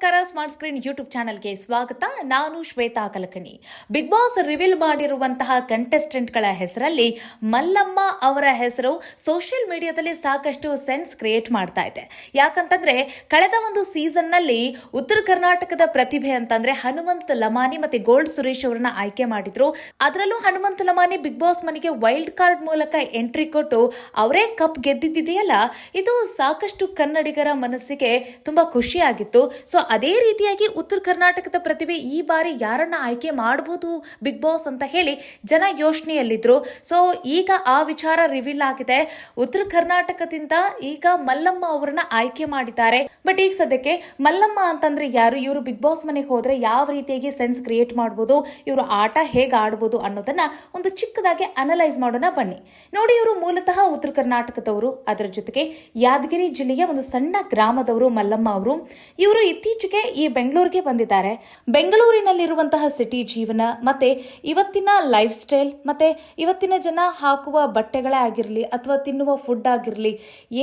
ನಮಸ್ಕಾರ smart screen YouTube ಚಾನಲ್ಗೆ ಸ್ವಾಗತ. ನಾನು Shweta Kalakani. Big Boss reveal ಮಾಡಿರುವಂತಹ ಕಂಟೆಸ್ಟೆಂಟ್ಗಳ ಹೆಸರಲ್ಲಿ ಮಲ್ಲಮ್ಮ ಅವರ ಹೆಸರು ಸೋಷಿಯಲ್ ಮೀಡಿಯಾದಲ್ಲಿ ಸಾಕಷ್ಟು ಸೆನ್ಸ್ ಕ್ರಿಯೇಟ್ ಮಾಡ್ತಾ ಇದೆ. ಯಾಕಂತಂದ್ರೆ, ಕಳೆದ ಒಂದು ಸೀಸನ್ನಲ್ಲಿ ಉತ್ತರ ಕರ್ನಾಟಕದ ಪ್ರತಿಭೆ ಅಂತಂದ್ರೆ ಹನುಮಂತ್ ಲಮಾನಿ ಮತ್ತೆ ಗೋಲ್ಡ್ ಸುರೇಶ್ ಅವರನ್ನ ಆಯ್ಕೆ ಮಾಡಿದ್ರು. ಅದರಲ್ಲೂ ಹನುಮಂತ್ ಲಮಾನಿ ಬಿಗ್ ಬಾಸ್ ಮನೆಗೆ ವೈಲ್ಡ್ ಕಾರ್ಡ್ ಮೂಲಕ ಎಂಟ್ರಿ ಕೊಟ್ಟು ಅವರೇ ಕಪ್ ಗೆದ್ದಿದ್ದಿದೆಯಲ್ಲ? ಇದು ಸಾಕಷ್ಟು ಕನ್ನಡಿಗರ ಮನಸ್ಸಿಗೆ ತುಂಬಾ ಖುಷಿಯಾಗಿತ್ತು. ಸೊ ಅದೇ ರೀತಿಯಾಗಿ ಉತ್ತರ ಕರ್ನಾಟಕದ ಪ್ರತಿಭೆ ಈ ಬಾರಿ ಯಾರನ್ನ ಆಯ್ಕೆ ಮಾಡಬಹುದು ಬಿಗ್ ಬಾಸ್ ಅಂತ ಹೇಳಿ ಜನ ಯೋಚನೆಯಲ್ಲಿದ್ರು. ಸೊ ಈಗ ಆ ವಿಚಾರ ರಿವೀಲ್ ಆಗಿದೆ. ಉತ್ತರ ಕರ್ನಾಟಕದಿಂದ ಈಗ ಮಲ್ಲಮ್ಮ ಅವರನ್ನ ಆಯ್ಕೆ ಮಾಡಿದ್ದಾರೆ. ಬಟ್ ಈಗ ಸದ್ಯಕ್ಕೆ ಮಲ್ಲಮ್ಮ ಅಂತಂದ್ರೆ ಯಾರು? ಇವರು ಬಿಗ್ ಬಾಸ್ ಮನೆಗೆ ಹೋದ್ರೆ ಯಾವ ರೀತಿಯಾಗಿ ಸೆನ್ಸ್ ಕ್ರಿಯೇಟ್ ಮಾಡ್ಬೋದು? ಇವರು ಆಟ ಹೇಗೆ ಆಡ್ಬೋದು ಅನ್ನೋದನ್ನ ಒಂದು ಚಿಕ್ಕದಾಗಿ ಅನಲೈಸ್ ಮಾಡೋಣ ಬನ್ನಿ. ನೋಡಿ, ಇವರು ಮೂಲತಃ ಉತ್ತರ ಕರ್ನಾಟಕದವರು. ಅದರ ಜೊತೆಗೆ ಯಾದಗಿರಿ ಜಿಲ್ಲೆಯ ಒಂದು ಸಣ್ಣ ಗ್ರಾಮದವರು ಮಲ್ಲಮ್ಮ ಅವರು. ಇವರು ಇತ್ತೀಚೆಗೆ ಈ ಬೆಂಗಳೂರಿಗೆ ಬಂದಿದ್ದಾರೆ. ಬೆಂಗಳೂರಿನಲ್ಲಿರುವಂತಹ ಸಿಟಿ ಜೀವನ, ಮತ್ತೆ ಇವತ್ತಿನ ಲೈಫ್ ಸ್ಟೈಲ್, ಮತ್ತೆ ಇವತ್ತಿನ ಜನ ಹಾಕುವ ಬಟ್ಟೆಗಳೇ ಆಗಿರಲಿ ಅಥವಾ ತಿನ್ನುವ ಫುಡ್ ಆಗಿರಲಿ,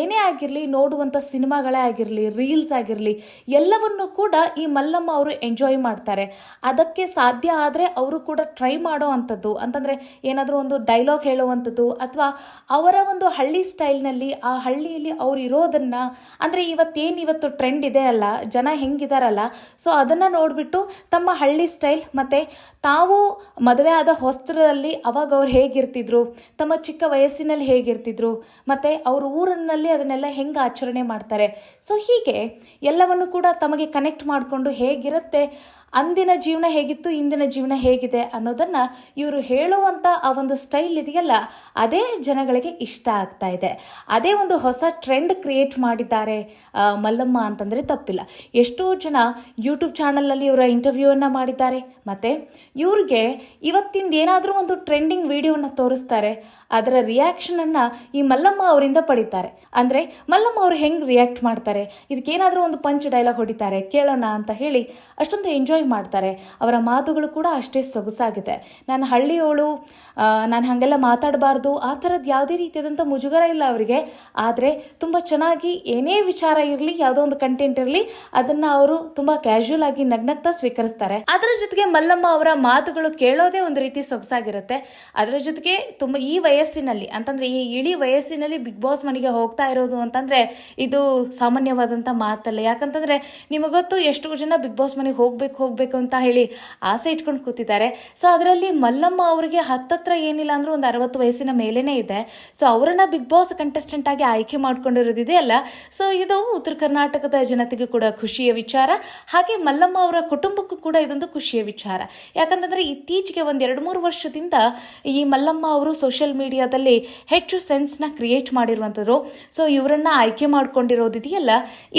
ಏನೇ ಆಗಿರಲಿ ನೋಡುವಂಥ ಸಿನಿಮಾಗಳೇ ಆಗಿರಲಿ ರೀಲ್ಸ್ ಆಗಿರಲಿ, ಎಲ್ಲವನ್ನು ಕೂಡ ಈ ಮಲ್ಲಮ್ಮ ಅವರು ಎಂಜಾಯ್ ಮಾಡ್ತಾರೆ. ಅದಕ್ಕೆ ಸಾಧ್ಯ ಆದರೆ ಅವರು ಕೂಡ ಟ್ರೈ ಮಾಡೋ ಅಂಥದ್ದು. ಅಂತಂದರೆ ಏನಾದರೂ ಒಂದು ಡೈಲಾಗ್ ಹೇಳುವಂಥದ್ದು, ಅಥವಾ ಅವರ ಒಂದು ಹಳ್ಳಿ ಸ್ಟೈಲ್ನಲ್ಲಿ ಆ ಹಳ್ಳಿಯಲ್ಲಿ ಅವರು ಇರೋದನ್ನು, ಅಂದರೆ ಇವತ್ತೇನು ಇವತ್ತು ಟ್ರೆಂಡ್ ಇದೆ ಅಲ್ಲ, ಜನ ಹೆಂಗಿದಾರಲ್ಲ ಸೊ ಅದನ್ನು ನೋಡಿಬಿಟ್ಟು ತಮ್ಮ ಹಳ್ಳಿ ಸ್ಟೈಲ್ ಮತ್ತು ತಾವು ಮದುವೆ ಆದ ಹೊಸ್ತರಲ್ಲಿ ಅವಾಗ ಅವ್ರು ಹೇಗಿರ್ತಿದ್ರು, ತಮ್ಮ ಚಿಕ್ಕ ವಯಸ್ಸಿನಲ್ಲಿ ಹೇಗಿರ್ತಿದ್ರು, ಮತ್ತು ಅವ್ರ ಊರಿನಲ್ಲಿ ಅದನ್ನೆಲ್ಲ ಹೆಂಗೆ ಆಚರಣೆ ಮಾಡ್ತಾರೆ. ಸೊ ಹೀಗೆ ಎಲ್ಲವನ್ನು ಕೂಡ ತಮಗೆ ಕನೆಕ್ಟ್ ಮಾಡಿಕೊಂಡು ಹೇಗಿರುತ್ತೆ ಅಂದಿನ ಜೀವನ ಹೇಗಿತ್ತು, ಇಂದಿನ ಜೀವನ ಹೇಗಿದೆ ಅನ್ನೋದನ್ನ ಇವರು ಹೇಳುವಂಥ ಆ ಒಂದು ಸ್ಟೈಲ್ ಇದೆಯಲ್ಲ, ಅದೇ ಜನಗಳಿಗೆ ಇಷ್ಟ ಆಗ್ತಾ ಇದೆ. ಅದೇ ಒಂದು ಹೊಸ ಟ್ರೆಂಡ್ ಕ್ರಿಯೇಟ್ ಮಾಡಿದ್ದಾರೆ ಮಲ್ಲಮ್ಮ ಅಂತಂದರೆ ತಪ್ಪಿಲ್ಲ. ಎಷ್ಟೋ ಜನ ಯೂಟ್ಯೂಬ್ ಚಾನಲಲ್ಲಿ ಇವರ ಇಂಟರ್ವ್ಯೂವನ್ನು ಮಾಡಿದ್ದಾರೆ, ಮತ್ತು ಇವ್ರಿಗೆ ಇವತ್ತಿಂದ ಏನಾದರೂ ಒಂದು ಟ್ರೆಂಡಿಂಗ್ ವಿಡಿಯೋನ ತೋರಿಸ್ತಾರೆ ಅದರ ರಿಯಾಕ್ಷನನ್ನು ಈ ಮಲ್ಲಮ್ಮ ಅವರಿಂದ ಪಡಿತಾರೆ. ಅಂದರೆ ಮಲ್ಲಮ್ಮ ಅವರು ಹೆಂಗೆ ರಿಯಾಕ್ಟ್ ಮಾಡ್ತಾರೆ? ಇದಕ್ಕೇನಾದರೂ ಒಂದು ಪಂಚ್ ಡೈಲಾಗ್ ಹೊಡಿತಾರೆ, ಕೇಳೋಣ ಅಂತ ಹೇಳಿ ಅಷ್ಟೊಂದು ಎಂಜಾಯ್ ಮಾಡ್ತಾರೆ. ಅವರ ಮಾತುಗಳು ಕೂಡ ಅಷ್ಟೇ ಸೊಗಸಾಗಿದೆ. ನಾನು ಹಳ್ಳಿಯವಳು ನಾನು ಹಾಗೆಲ್ಲ ಮಾತಾಡಬಾರ್ದು, ಆ ಥರದ್ದು ಯಾವುದೇ ರೀತಿಯಾದಂಥ ಮುಜುಗರ ಇಲ್ಲ ಅವರಿಗೆ. ಆದರೆ ತುಂಬ ಚೆನ್ನಾಗಿ ಏನೇ ವಿಚಾರ ಇರಲಿ, ಯಾವುದೋ ಒಂದು ಕಂಟೆಂಟ್ ಇರಲಿ, ಅದನ್ನು ಅವರು ತುಂಬ ಕ್ಯಾಶುವಲ್ ಆಗಿ ನಗ್ನಗ್ತಾ ಸ್ವೀಕರಿಸ್ತಾರೆ. ಅದರ ಜೊತೆಗೆ ಮಲ್ಲಮ್ಮ ಅವರ ಮಾತುಗಳು ಕೇಳೋದೇ ಒಂದು ರೀತಿ ಸೊಗಸಾಗಿರುತ್ತೆ. ಅದರ ಜೊತೆಗೆ ತುಂಬ ಈ ವಯಸ್ಸಿನಲ್ಲಿ, ಅಂತಂದ್ರೆ ಈ ಇಡೀ ವಯಸ್ಸಿನಲ್ಲಿ ಬಿಗ್ ಬಾಸ್ ಮನೆಗೆ ಹೋಗ್ತಾ ಇರೋದು ಅಂತಂದ್ರೆ ಇದು ಸಾಮಾನ್ಯವಾದಂಥ ಮಾತಲ್ಲ. ಯಾಕಂತಂದ್ರೆ ನಿಮಗೆ ಗೊತ್ತು ಎಷ್ಟು ಜನ ಬಿಗ್ ಬಾಸ್ ಮನೆಗೆ ಹೋಗ್ಬೇಕು, ಹೋಗಬೇಕು ಅಂತ ಹೇಳಿ ಆಸೆ ಇಟ್ಕೊಂಡು ಕೂತಿದ್ದಾರೆ. ಸೊ ಅದರಲ್ಲಿ ಮಲ್ಲಮ್ಮ ಅವರಿಗೆ ಹತ್ತತ್ರ ಏನಿಲ್ಲ ಅಂದರೂ ಒಂದು ಅರವತ್ತು ವಯಸ್ಸಿನ ಮೇಲೇ ಇದೆ. ಸೊ ಅವರನ್ನು ಬಿಗ್ ಬಾಸ್ ಕಂಟೆಸ್ಟೆಂಟ್ ಆಗಿ ಆಯ್ಕೆ ಮಾಡ್ಕೊಂಡಿರೋದಿದೆಯಲ್ಲ ಸೊ ಇದು ಉತ್ತರ ಕರ್ನಾಟಕದ ಜನತೆಗೆ ಕೂಡ ಖುಷಿಯ ವಿಚಾರ. ಹಾಗೆ ಮಲ್ಲಮ್ಮ ಅವರ ಕುಟುಂಬಕ್ಕೂ ಕೂಡ ಇದೊಂದು ಖುಷಿಯ ವಿಚಾರ. ಯಾಕಂತಂದ್ರೆ ಇತ್ತೀಚೆಗೆ ಒಂದು ಎರಡು ಮೂರು ವರ್ಷದಿಂದ ಈ ಮಲ್ಲಮ್ಮ ಅವರು ಸೋಷಿಯಲ್ ಮೀಡಿಯಾದಲ್ಲಿ ಹೆಚ್ಚು ಸೆನ್ಸ್ನ ಕ್ರಿಯೇಟ್ ಮಾಡಿರುವಂಥದ್ದು. ಸೊ ಇವರನ್ನ ಆಯ್ಕೆ ಮಾಡ್ಕೊಂಡಿರೋದಿದೆಯಲ್ಲ,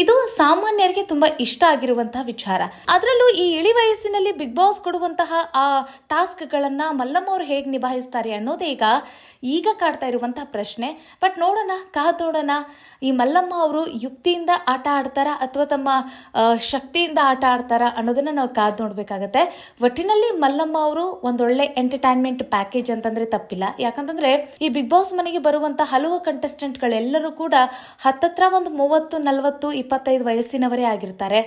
ಇದು ಸಾಮಾನ್ಯರಿಗೆ ತುಂಬಾ ಇಷ್ಟ ಆಗಿರುವಂತಹ ವಿಚಾರ. ಅದರಲ್ಲೂ ಈ ಇಳಿ ವಯಸ್ಸಿನಲ್ಲಿ ಬಿಗ್ ಬಾಸ್ ಕೊಡುವಂತಹ ಆ ಟಾಸ್ಕ್ಗಳನ್ನು ಮಲ್ಲಮ್ಮ ಅವರು ಹೇಗೆ ನಿಭಾಯಿಸ್ತಾರೆ ಅನ್ನೋದೇ ಈಗ ಈಗ ಕಾಡ್ತಾ ಇರುವಂತಹ ಪ್ರಶ್ನೆ. ಬಟ್ ನೋಡೋಣ ನೋಡೋಣ ಈ ಮಲ್ಲಮ್ಮ ಅವರು ಯುಕ್ತಿಯಿಂದ ಆಟ ಆಡ್ತಾರ ಅಥವಾ ತಮ್ಮ ಶಕ್ತಿಯಿಂದ ಆಟ ಆಡ್ತಾರ ಅನ್ನೋದನ್ನ ನಾವು ಕಾದ್ ನೋಡ್ಬೇಕಾಗತ್ತೆ. ಒಟ್ಟಿನಲ್ಲಿ ಮಲ್ಲಮ್ಮ ಅವರು ಒಂದೊಳ್ಳೆ ಎಂಟರ್ಟೈನ್ಮೆಂಟ್ ಪ್ಯಾಕೇಜ್ ಅಂತಂದ್ರೆ ತಪ್ಪಿಲ್ಲ. ಯಾಕಂತಂದ್ರೆ ಈ ಬಿಗ್ ಬಾಸ್ ಮನೆಗೆ ಬರುವಂತ ಹಲವು ಕಂಟೆಸ್ಟೆಂಟ್ಗಳೆಲ್ಲರೂ ಕೂಡ ಹತ್ತತ್ರ ಒಂದು ಮೂವತ್ತು, ನಲವತ್ತು, ಇಪ್ಪತ್ತೈದು ವಯಸ್ಸಿನವರೇ ಆಗಿರ್ತಾರೆ.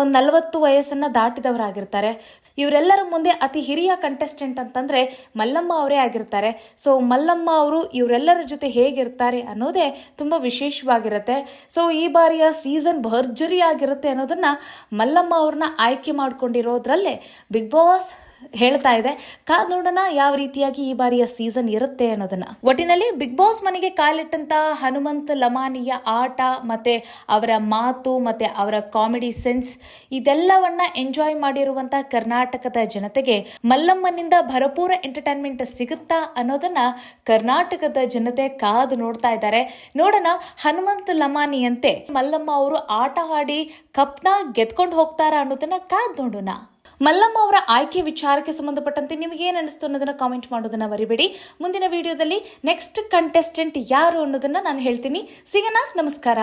ಒಂದ್ ನಲವತ್ತು ವಯಸ್ಸನ್ನ ದಾಟಿದವರಾಗಿರ್ತಾರೆ. ಇವರೆಲ್ಲರ ಮುಂದೆ ಅತಿ ಹಿರಿಯ ಕಂಟೆಸ್ಟೆಂಟ್ ಅಂತಂದ್ರೆ ಮಲ್ಲಮ್ಮ ಅವರೇ ಆಗಿರ್ತಾರೆ. ಸೊ ಮಲ್ಲಮ್ಮ ಅವರು ಇವರೆಲ್ಲರ ಜೊತೆ ಹೇಗಿರ್ತಾರೆ ಅನ್ನೋದೇ ತುಂಬಾ ವಿಶೇಷವಾಗಿರುತ್ತೆ. ಸೊ ಈ ಬಾರಿಯ ಸೀಸನ್ ಭರ್ಜರಿ ಆಗಿರುತ್ತೆ ಅನ್ನೋದನ್ನ ಮಲ್ಲಮ್ಮ ಅವ್ರನ್ನ ಆಯ್ಕೆ ಮಾಡ್ಕೊಂಡಿರೋದ್ರಲ್ಲೇ ಬಿಗ್ ಬಾಸ್ ಹೇಳ್ತಾ ಇದೆ. ಕಾದ್ ನೋಡೋಣ ಯಾವ ರೀತಿಯಾಗಿ ಈ ಬಾರಿಯ ಸೀಸನ್ ಇರುತ್ತೆ ಅನ್ನೋದನ್ನ. ಒಟ್ಟಿನಲ್ಲಿ ಬಿಗ್ ಬಾಸ್ ಮನೆಗೆ ಕಾಲಿಟ್ಟಂತ ಹನುಮಂತ್, ಲಮಾನಿಯ ಆಟ ಮತ್ತೆ ಅವರ ಮಾತು ಮತ್ತೆ ಅವರ ಕಾಮಿಡಿ ಸೆನ್ಸ್ ಇದೆಲ್ಲವನ್ನ ಎಂಜಾಯ್ ಮಾಡಿರುವಂತ ಕರ್ನಾಟಕದ ಜನತೆಗೆ ಮಲ್ಲಮ್ಮನಿಂದ ಭರಪೂರ ಎಂಟರ್ಟೈನ್ಮೆಂಟ್ ಸಿಗುತ್ತಾ ಅನ್ನೋದನ್ನ ಕರ್ನಾಟಕದ ಜನತೆ ಕಾದು ನೋಡ್ತಾ ಇದ್ದಾರೆ. ನೋಡೋಣ ಹನುಮಂತ್, ಲಮಾನಿಯಂತೆ ಮಲ್ಲಮ್ಮ ಅವರು ಆಟ ಆಡಿ ಕಪ್ನ ಗೆದ್ಕೊಂಡು ಹೋಗ್ತಾರಾ ಅನ್ನೋದನ್ನ ಕಾದ್ ನೋಡೋಣ. ಮಲ್ಲಮ್ಮ ಅವರ ಆಯ್ಕೆ ವಿಚಾರಕ್ಕೆ ಸಂಬಂಧಪಟ್ಟಂತೆ ನಿಮಗೆ ಏನು ಅನಿಸ್ತು ಅನ್ನೋದನ್ನ ಕಾಮೆಂಟ್ ಮಾಡೋದನ್ನ ಮರಿಬೇಡಿ. ಮುಂದಿನ ವಿಡಿಯೋದಲ್ಲಿ ನೆಕ್ಸ್ಟ್ ಕಂಟೆಸ್ಟೆಂಟ್ ಯಾರು ಅನ್ನೋದನ್ನ ನಾನು ಹೇಳ್ತೀನಿ. ಸಿಗೋಣ, ನಮಸ್ಕಾರ.